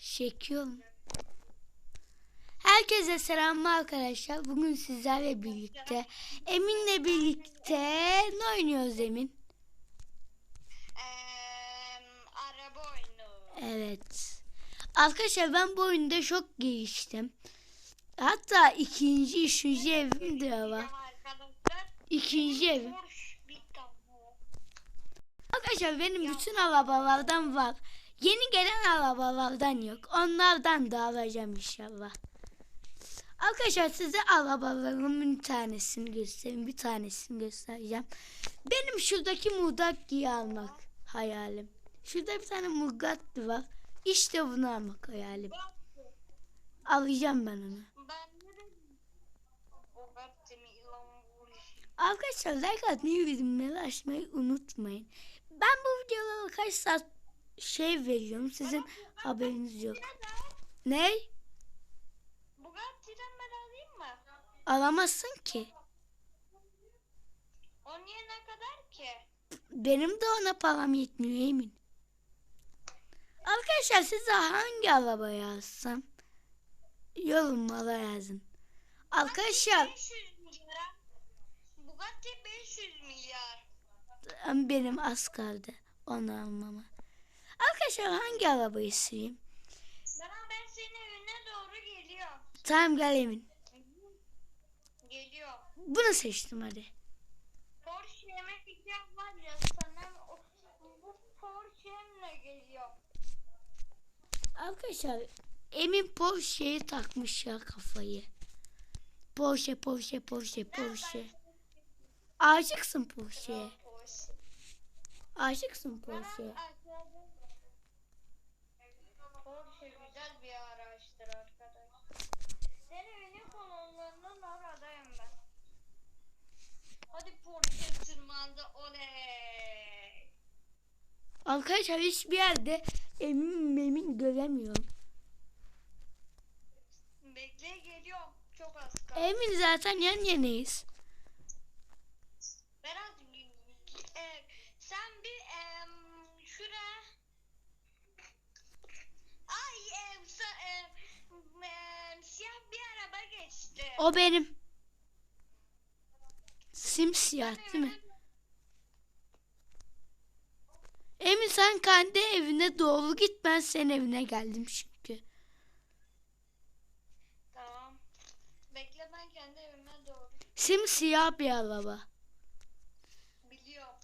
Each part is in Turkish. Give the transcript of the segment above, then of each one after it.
Çekiyorum. Herkese selamlar arkadaşlar. Bugün sizlerle birlikte Emin'le birlikte ne oynuyoruz Emin? Eee, araba oyunu. Evet. Arkadaşlar ben bu oyunda çok geliştim. Hatta ikinci, üçüncü evim de var. İkinci evim. Arkadaşlar benim bütün arabalardan var. Yeni gelen arabalardan yok. Onlardan da alacağım inşallah. Arkadaşlar size arabalarımın bir tanesini göstereyim. Bir tanesini göstereceğim. Benim şuradaki Mugatti'yi almak hayalim. Şurada bir tane Mugatti var. İşte bunu almak hayalim. Alacağım ben onu. Arkadaşlar like atmayı, bildirimleri açmayı unutmayın. Ben bu videolara kaç saat şey veriyorum. Sizin haberiniz yok. Ne? Bugatti'den ben alayım mı? Alamazsın ki. O niye ne kadar ki? Benim de ona param yetmiyor emin. Arkadaşlar size hangi arabayı alsam? Yorumlara yazın. Arkadaşlar 500 milyar. Bugatti 500 milyar. benim az kaldı onu almama. Arkadaşlar hangi arabayı süreyim? Bana ben senin evine doğru geliyor. Tamam gel Emin. Geliyor. Bunu seçtim hadi. Porsche yemek yiyeceğim var ya sana o, bu Porsche'mle geliyor. Arkadaşlar Emin Porsche'yi takmış ya kafayı. Porsche, Porsche, Porsche, Porsche. Aşıksın Porsche'ye. Porsche. Aşıksın Porsche'ye. Porsche güzel bir araçtır arkadaşlar. Senin evinin kolonlarının oradayım ben. Hadi Porsche tırmandı oley. Arkadaşlar hiçbir yerde Emin Memin göremiyorum. Bekle geliyorum. Çok az kaldı. Emin zaten yan yanayız. Berat e, sen bir e, şuraya Ay e, sa- e, e, siyah bir araba geçti. O benim. Simsiyah değil mi? Emin sen kendi evine doğru git ben senin evine geldim çünkü. Tamam. Bekle ben kendi evime doğru. Simsiyah bir araba. Biliyorum.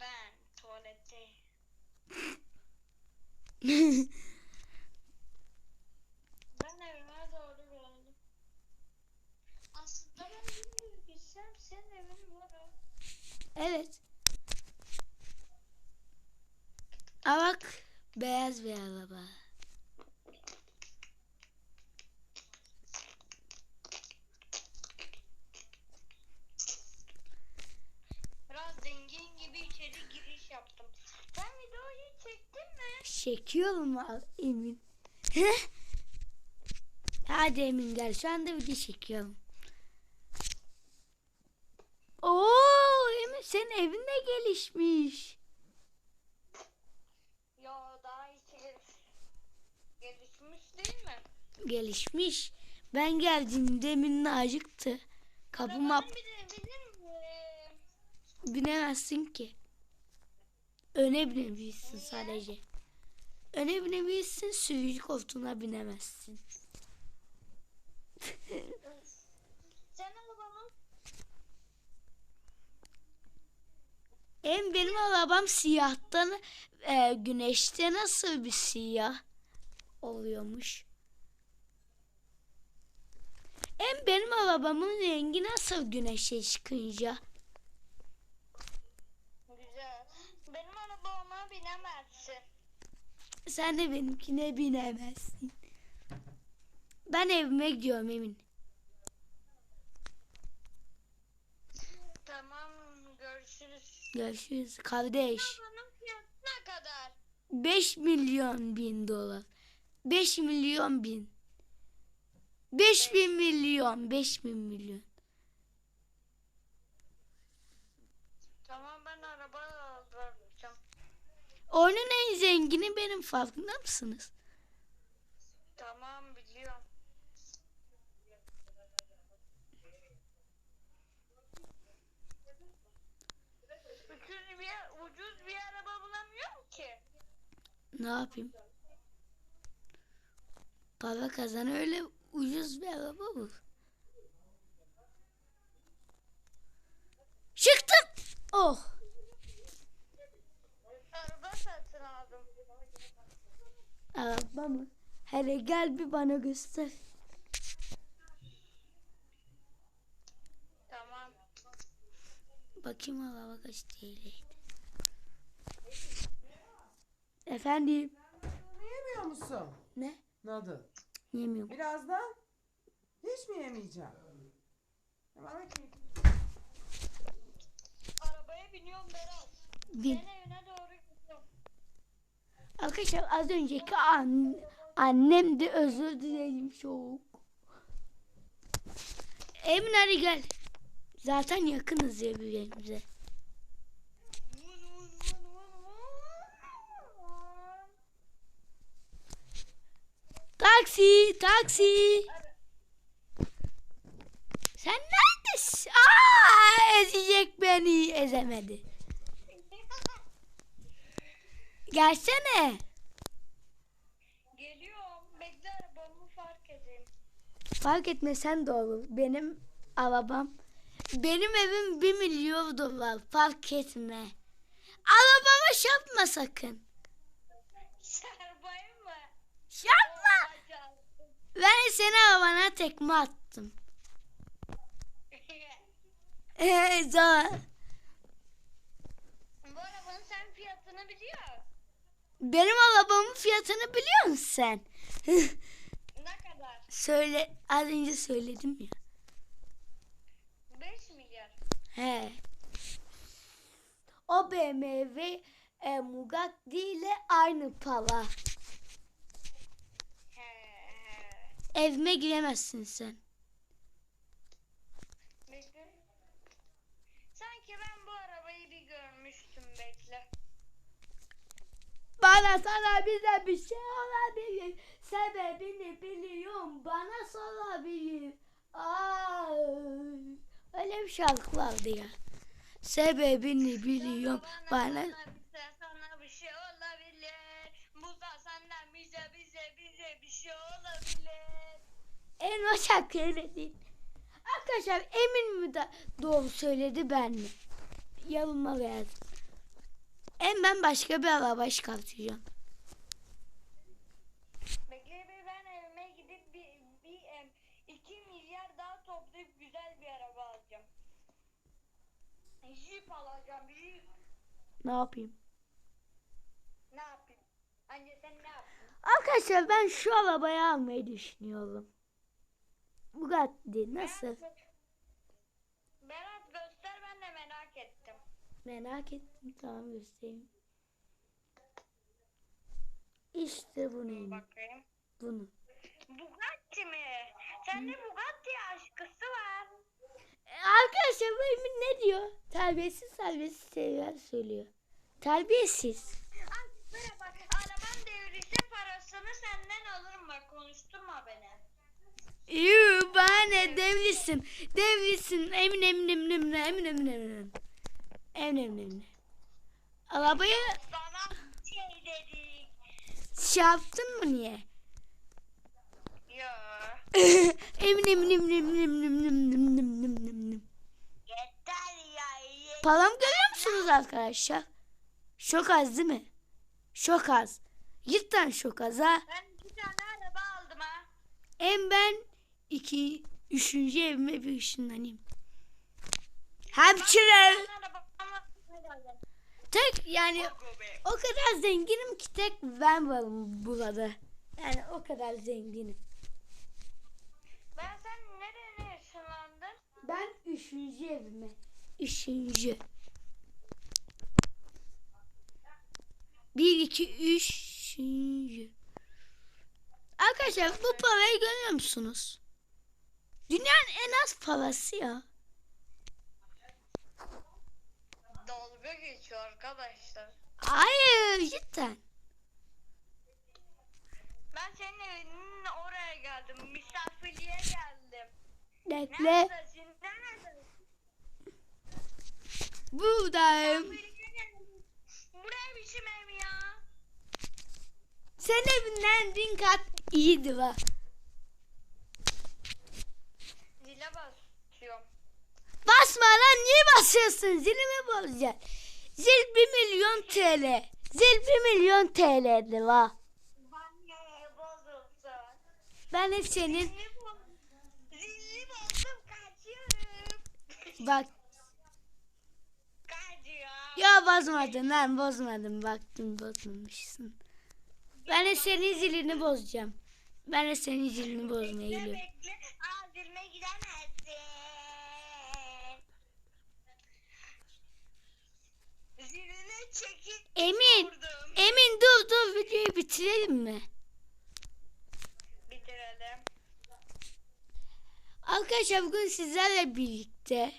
Ben tuvalette. Ben evime doğru geldim. Aslında ben bilmiyorum gitsem senin evin var ha. evet. Aa bak beyaz bir araba. Biraz zengin gibi içeri giriş yaptım. Sen videoyu çektin mi? Çekiyorum al- Emin. Hadi Emin gel şu anda video çekiyorum. Oo Emin senin evin de gelişmiş. Yo daha içi geliş. Gelişmiş değil mi? Gelişmiş. Ben geldiğimde Emin acıktı. Eee, binemezsin ki. Öne binebilirsin sadece. Öne binebilirsin sürücü koltuğuna binemezsin. Hem benim arabam siyahtan e, güneşte nasıl bir siyah oluyormuş. Hem benim arabamın rengi nasıl güneşe çıkınca. güzel. Benim arabama binemezsin. Sen de benimkine binemezsin. Ben evime gidiyorum Emin. Tamam görüşürüz. Görüşürüz kardeş. Ne kadar? 5 milyon bin dolar. 5 milyon bin. 5 bin milyon. 5 bin milyon. Tamam ben araba alacağım. Onun en zengini benim farkında mısınız? Tamam biliyorum. Ucuz bir, ucuz bir araba bulamıyorum ki. Ne yapayım? Para kazan öyle ucuz bir araba bul. Çıktım. Oh. Araba satın aldım. Araba mı? Hele gel bir bana göster. Tamam. Bakayım araba kaç TL'ydi. Efendim. Yemiyor musun? Ne? Nadı. Yemiyorum. Birazdan hiç mi yemeyeceğim? Hemen bakayım. Arabaya biniyorum Berat. Bin. Ben evine doğru gidiyorum. Arkadaşlar az önceki an, annem de özür dilerim çok. Emin hadi gel. Zaten yakınız ya birbirimize. Taksi, taksi. Sen neredesin? Aa, ezecek beni. Ezemedi. Gelsene. Geliyorum. Bekle arabamı fark edeyim. Fark etme sen de olur. Benim arabam. Benim evim bir milyon dolar. Fark etme. Arabama çarpma sakın. Arabayı mı? Çarpma. Ben seni arabana tekme attım. Ee, zor. Bu arabanın sen fiyatını biliyor. Benim arabamın fiyatını biliyor musun sen? Ne kadar? Söyle, az önce söyledim ya. 5 milyar. He. O BMW e, Bugatti ile aynı para. He he. Evime giremezsin sen. Bekle. Sanki ben bu arabayı bir görmüştüm bekle. Bana sana bize bir şey olabilir. Sebebini biliyorum. Bana sorabilir. Aa, öyle bir şarkı vardı ya. Sebebini biliyorum. Bana Sana bize sana bir şey olabilir. Bu da senden bize bize bize bir şey olabilir. En o şarkı öyle değil. Arkadaşlar emin mi da doğru söyledi ben mi? Yanılma geldim. En ben başka bir araba çıkartacağım. Bekle bir ben evime gidip bir, bir em, iki milyar daha toplayıp güzel bir araba alacağım. Jeep alacağım jeep. Ne yapayım? Ne yapayım? Anne sen ne yaptın? Arkadaşlar ben şu arabayı almayı düşünüyorum. Bugatti nasıl? Berat göster ben de merak ettim. Merak ettim tamam göstereyim. İşte bunu. Bakayım. Bunu. Bugatti mi? Sende Bugatti aşkısı var. E, Arkadaşlar bu Emin ne diyor? Terbiyesiz terbiyesiz şeyler söylüyor. Terbiyesiz. Ay merhaba. Araban devrilse parasını senden alırım bak konuşturma beni. Yuu bana ne devlisin. Devlisin. Emin emin emin emin emin emin emin. Emin emin emin. Arabayı Sana şey dedik. şey yaptın mı niye? Ya. emin emin emin emin emin emin emin emin emin emin emin. Yeter ya. Yeter. Param görüyor musunuz arkadaşlar? Çok az değil mi? Çok az. Cidden çok az ha. Ben bir tane araba aldım ha. Hem ben iki, üçüncü evime bir ışınlanayım. Hemşire. Tek yani o kadar zenginim ki tek ben varım burada. Yani o kadar zenginim. Ben sen nereye ışınlandın? Ben üçüncü evime. Üçüncü. Bir, iki, üç, üçüncü. Arkadaşlar bu parayı görüyor musunuz? Dünyanın en az parası ya. Dalga geçiyor arkadaşlar. Hayır cidden. Ben senin evinin oraya geldim. Misafirliğe geldim. Bekle. Neredesin? Neredesin? Buradayım. Buraya biçim ev ya. Senin evinden bin kat iyiydi bak. Basıyorsun? Zilimi bozacaksın. Zil 1 milyon TL. Zil 1 milyon TL'di bozuldu. Ben hep senin bak ya bozmadın lan bozmadın baktım bozmamışsın. Ben de senin zilini bozacağım. Ben de senin zilini bozmaya Bekle geliyorum. bekle. Aa zilme gidemezsin. Çekip Emin, vurdum. Emin dur dur videoyu bitirelim mi? Bitirelim. Arkadaşlar bugün sizlerle birlikte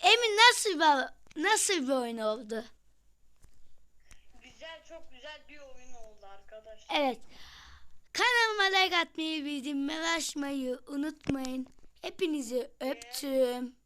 Emin nasıl bir, nasıl bir oyun oldu? Güzel çok güzel bir oyun oldu arkadaşlar. Evet. Kanalıma like atmayı, bildirimleri açmayı unutmayın. Hepinizi öptüm.